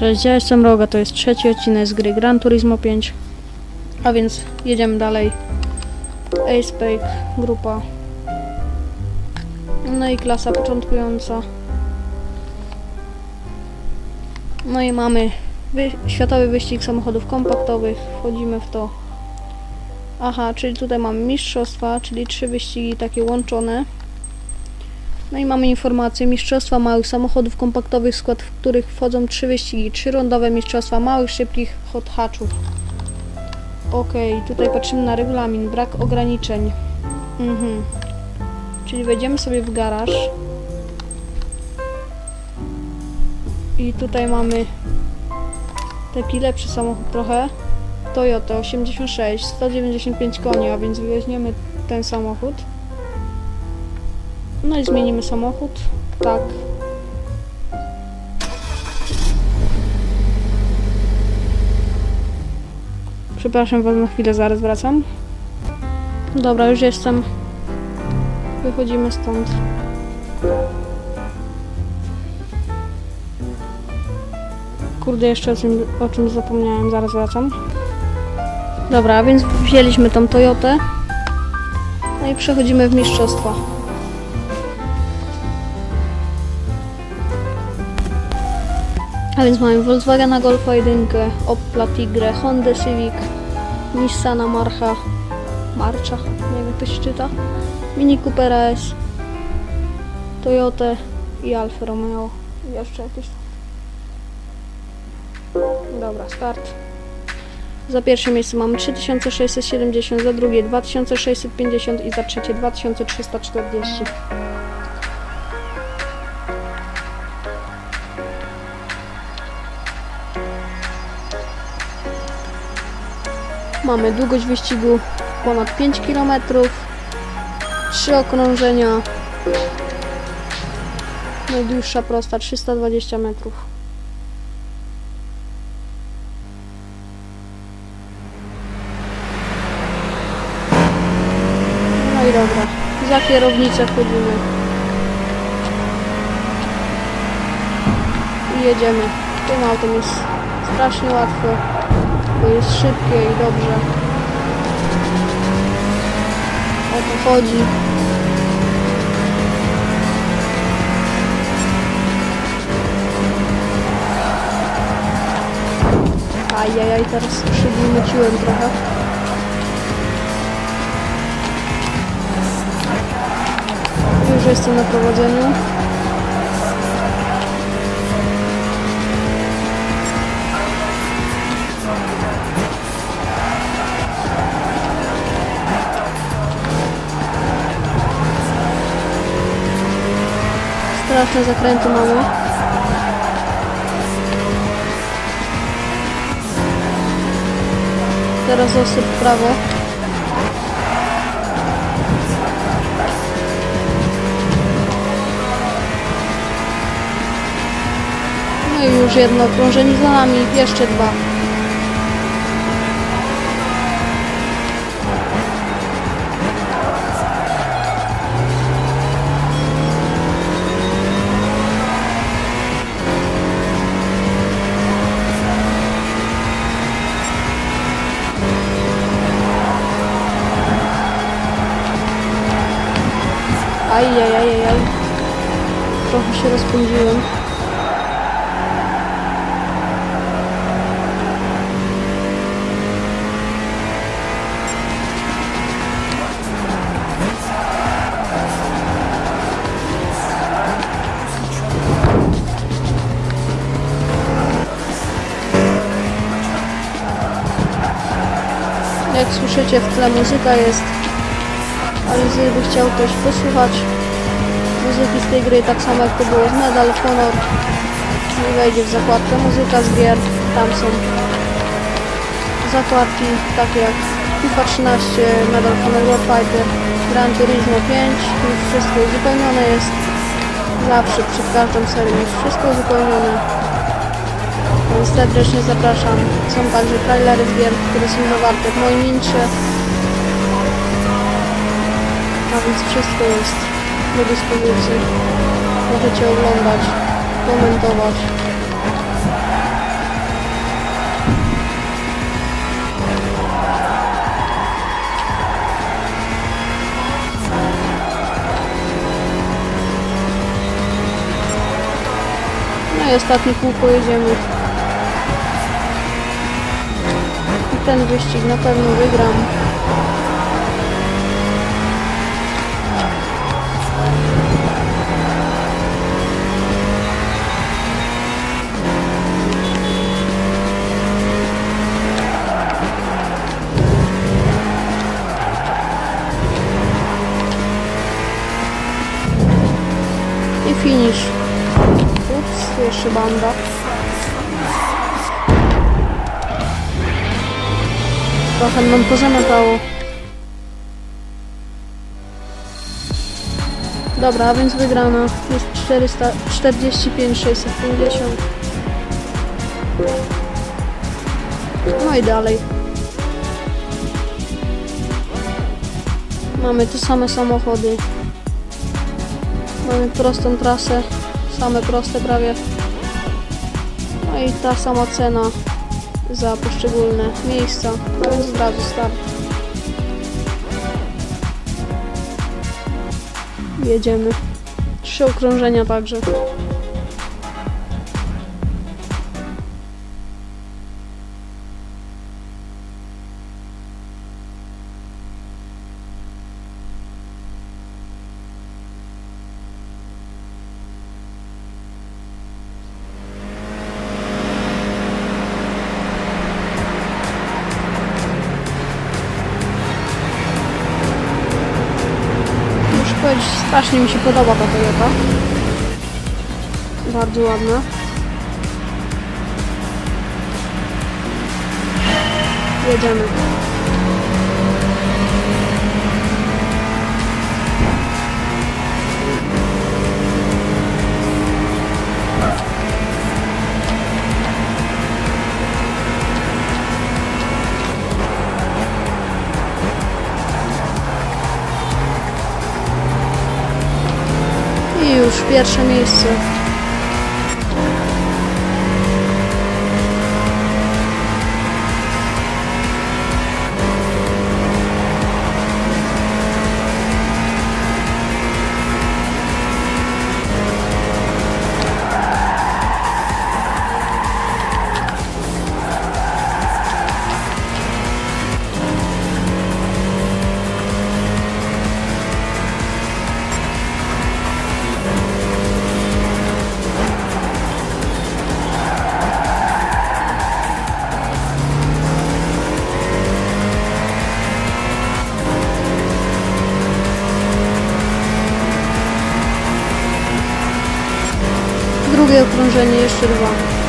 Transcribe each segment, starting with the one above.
Cześć, ja jestem Roga, to jest trzeci odcinek z gry Gran Turismo 5. A więc jedziemy dalej. Acepeak, grupa. No i klasa początkująca. No i mamy wy światowy wyścig samochodów kompaktowych. Wchodzimy w to. Aha, czyli tutaj mamy mistrzostwa, czyli trzy wyścigi takie łączone. No i mamy informację Mistrzostwa Małych Samochodów Kompaktowych, w skład w których wchodzą trzy wyścigi. Trzy rondowe Mistrzostwa Małych, Szybkich Hot Hatchów. Okej, tutaj patrzymy na regulamin, brak ograniczeń. Mhm. Czyli wejdziemy sobie w garaż. I tutaj mamy taki lepszy samochód trochę. Toyota 86, 195 koni, a więc weźmiemy ten samochód. No i zmienimy samochód. Tak. Przepraszam was na chwilę, zaraz wracam. Dobra, już jestem. Wychodzimy stąd. Kurde, jeszcze o, czym, o czymś zapomniałem, zaraz wracam. Dobra, więc wzięliśmy tą Toyotę. No i przechodzimy w mistrzostwa. A więc mamy Volkswagena Golfa 1, Opla Tigre, Honda Civic, Nissana Marcha, Marcha, nie wiem jak to się czyta, Mini Cooper S, Toyota i Alfa Romeo. I jeszcze jakieś. Dobra, start. Za pierwsze miejsce mamy 3670, za drugie 2650 i za trzecie 2340. Mamy długość wyścigu ponad 5 km, 3 okrążenia, najdłuższa prosta 320 metrów. No i dobra, za kierownicę wchodzimy i jedziemy. Tym autem jest strasznie łatwo bo jest szybkie i dobrze. O to chodzi. Ajajaj, teraz przygnieciłem trochę. Już jestem na prowadzeniu. Straszne zakręty mamy. Teraz osyp w prawo. No i już jedno okrążenie za nami, jeszcze dwa. Słyszycie w tle muzyka jest ale gdyby chciał ktoś posłuchać muzyki z tej gry, tak samo jak to było z Medal of Honor, wejdzie w zakładkę muzyka z gier, tam są zakładki takie jak FIFA 13, Medal of Honor Warfighter, Gran Turismo 5, już wszystko uzupełnione jest, zawsze przed każdą serią jest wszystko uzupełnione. Serdecznie zapraszam. Są także trailery z gier, które są zawarte w moim intrze. A więc wszystko jest do dyspozycji. Możecie oglądać, komentować. No i ostatni kółko jedziemy. Ten wyścig na pewno wygram. I finish. Ups, jeszcze banda. Trochę nam pozamiatało. Dobra, a więc wygrana jest 445 650. No i dalej. Mamy te same samochody. Mamy prostą trasę, same proste prawie. No i ta sama cena za poszczególne miejsca, więc od razu start. Jedziemy. Trzy okrążenia także. Strasznie mi się podoba ta Toyota. Bardzo ładna. Jedziemy. Pierwsze miejsce. Drugie okrążenie, jeszcze dwa.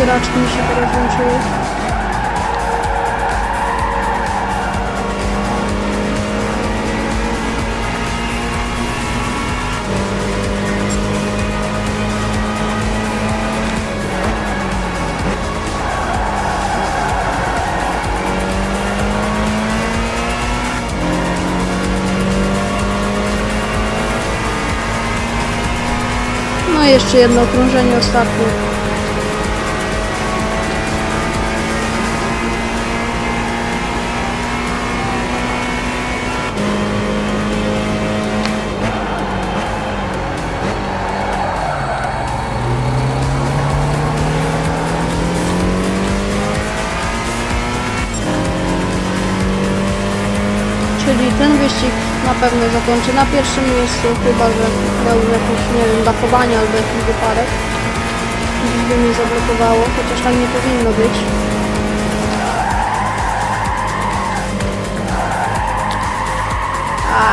Kurde, wycieraczki mi się teraz włączyły. No jeszcze jedno okrążenie ostatnie. Pewno zakończę na pierwszym miejscu, chyba że miał jakieś, nie wiem, dachowanie albo jakiś wypadek. Gdzieś by mnie zablokowało, chociaż tak nie powinno być.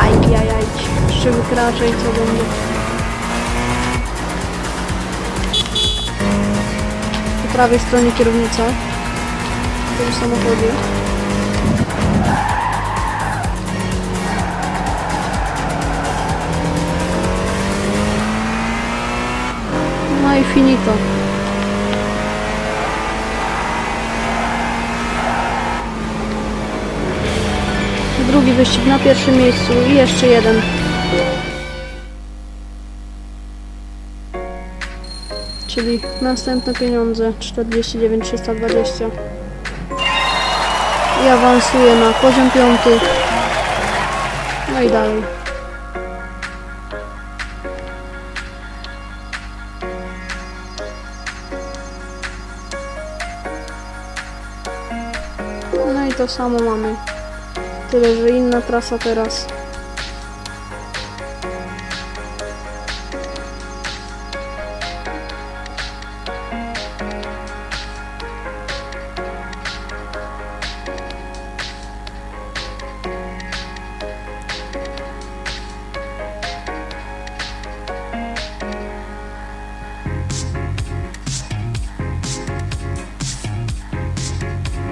Ajajaj, jeszcze wykraczę i co będzie. Po prawej stronie kierownica w tym samochodzie. Finito. Drugi wyścig na pierwszym miejscu i jeszcze jeden. Czyli następne pieniądze 49 320. I awansuję na poziom piąty. No i dalej. To samo mamy. Tyle, że inna trasa teraz.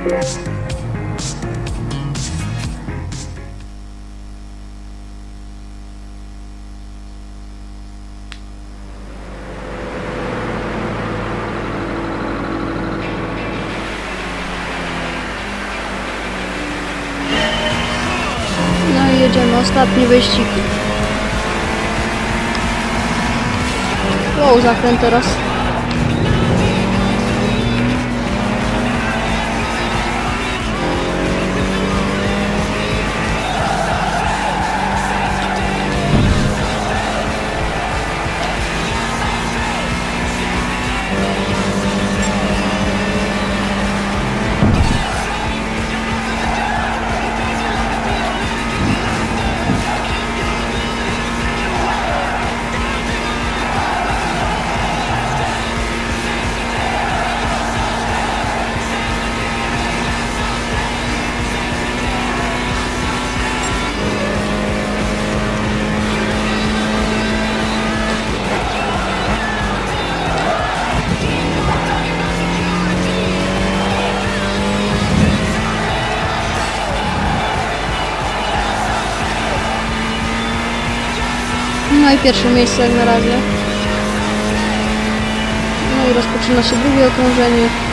No ostatni wyścig. Wow, zakręt teraz. Pierwsze miejsce jak na razie. No i rozpoczyna się drugie okrążenie.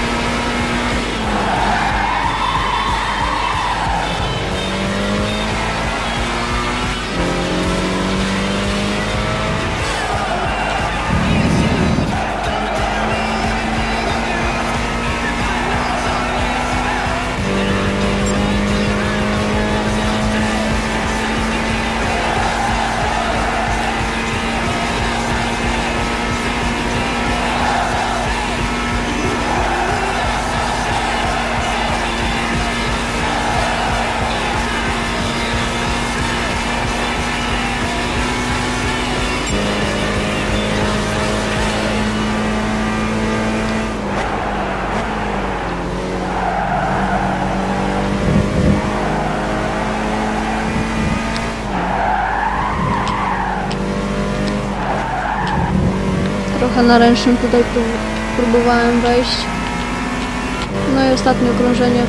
Na ręcznym tutaj prób- próbowałem wejść. No i ostatnie okrążenie.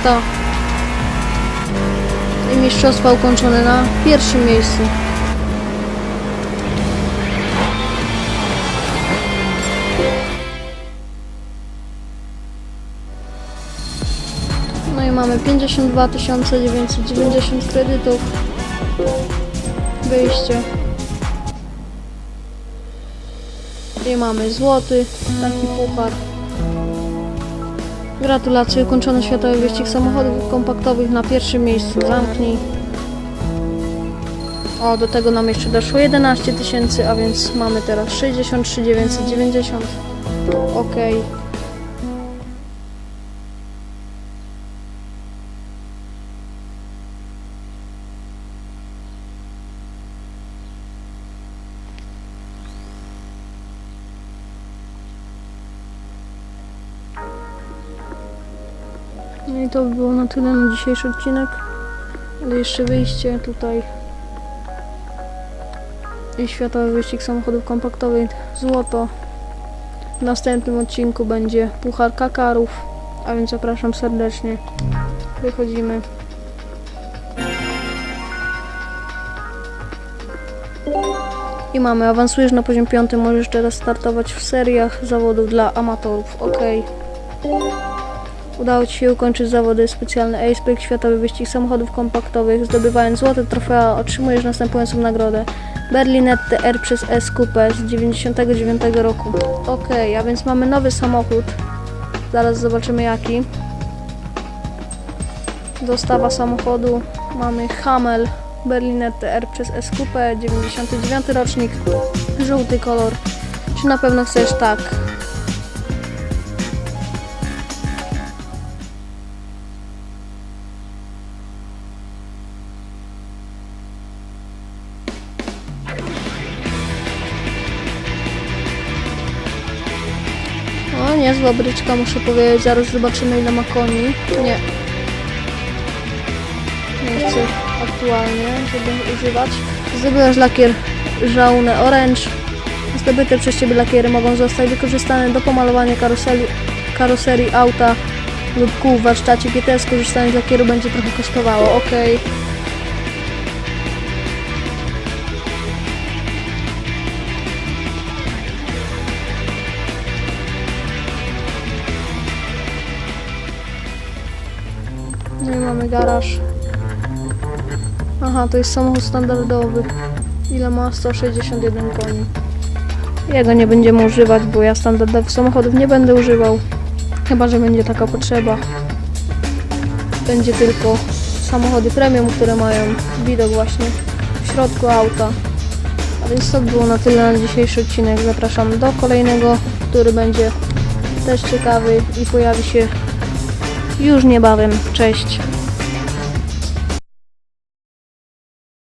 Meta. I mistrzostwa ukończone na pierwszym miejscu. No i mamy 52 990 kredytów. Wyjście. I mamy złoty, taki puchar. Gratulacje, ukończony światowy wyścig samochodów kompaktowych na pierwszym miejscu. Zamknij. O, do tego nam jeszcze doszło 11 tysięcy, a więc mamy teraz 63 990. Okej. No i to by było na tyle na dzisiejszy odcinek. Ale jeszcze wyjście tutaj i Światowy Wyścig Samochodów Kompaktowych Złoto. W następnym odcinku będzie Puchar Kakarów, a więc zapraszam serdecznie. Wychodzimy. I mamy, awansujesz na poziom 5, możesz teraz startować w seriach zawodów dla amatorów. Ok. Udało Ci się ukończyć zawody specjalne Acepeak Światowy Wyścig Samochodów Kompaktowych. Zdobywając złote trofea otrzymujesz następującą nagrodę. Berlinette R przez S Coupe z 99 roku. Ok, a więc mamy nowy samochód. Zaraz zobaczymy jaki. Dostawa samochodu. Mamy Hamel Berlinette R przez S Coupe 99 rocznik. Żółty kolor. Czy na pewno chcesz tak? Niezła bryczka, muszę powiedzieć. Zaraz zobaczymy, ile ma koni. Nie. Nie chcę aktualnie, żeby używać. Zdobywasz lakier żałne orange. Zdobyte przez Ciebie lakiery mogą zostać wykorzystane do pomalowania karoseli, karoserii auta lub kół w warsztacie GT. Skorzystanie z lakieru będzie trochę kosztowało. Ok. I mamy garaż. Aha, to jest samochód standardowy. Ile ma? 161 koni. Jego nie będziemy używać, bo ja standardowych samochodów nie będę używał. Chyba, że będzie taka potrzeba. Będzie tylko samochody premium, które mają widok właśnie w środku auta. A więc to by było na tyle na dzisiejszy odcinek. Zapraszam do kolejnego, który będzie też ciekawy i pojawi się już niebawem. Cześć!